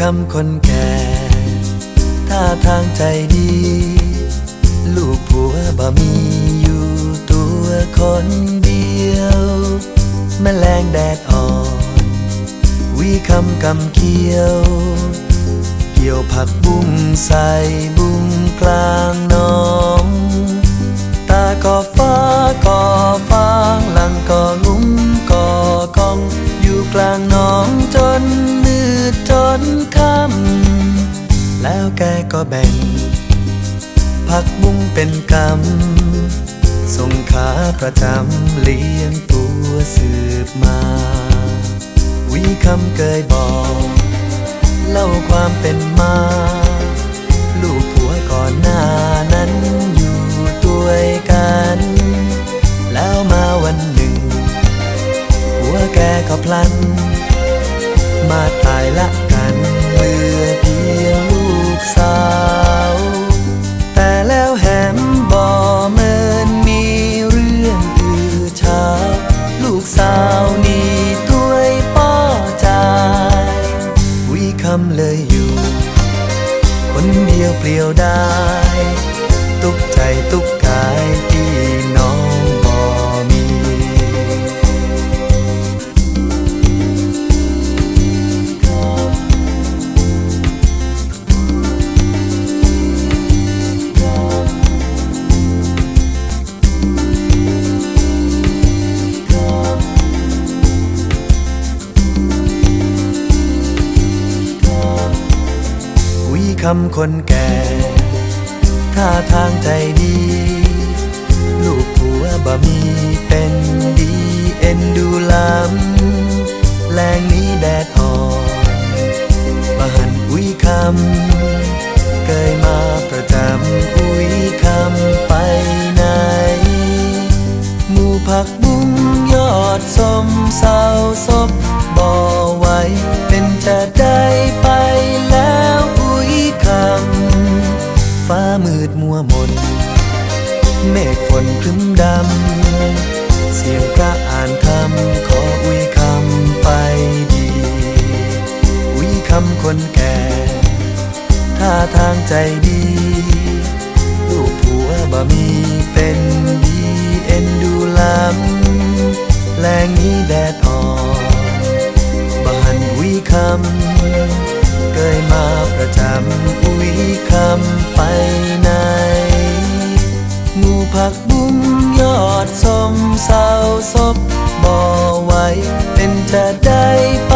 คำคนแก่ท่าทางใจดี ลูกผัวบ่มีอยู่ตัวคนเดียวแมลงแดดอ่อน วีคำกำเคียว เกี่ยวผักบุ้งใส่ ก็แบ่ง ผักบุ้งเป็นกำส่งขาประจำเลี้ยงตัวสืบมา วิคำเคยบอก เล่าความเป็นมา ลูกผัวก่อนหน้านั้นอยู่ด้วยกัน แล้วมาวันหนึ่งผัวแกก็พลัน มาตายละกันเหลือเพียง สาว แต่แล้วแหมบ่เมินมีเรื่องอือเช้าลูกสาวนี่ตัวยป้อจายวิคำเลยอยู่ คนเดียวเปลี่ยวได้ ตุกใจตุกกายที่ำคนแก่ ท่าทางใจดี ลูกผัวบ่มีเป็นดี เอ็นดูลำ เมฆฝนครึ้มดำ เสียงพระอ่านคำขออุ้ยคำไปดี อุ้ยคำคนแก่ ท่าทางใจดี ลูกผัวบ่มีเป็นดีเอ็นดูลำแรงนี้แดดอ่อนบหันวิคำเคยมาประจำอุ้ยคำไปไหน หมู่ผักบุ้งยอดสมเศร้าศพบ่อไหวเป็นจะได้ไป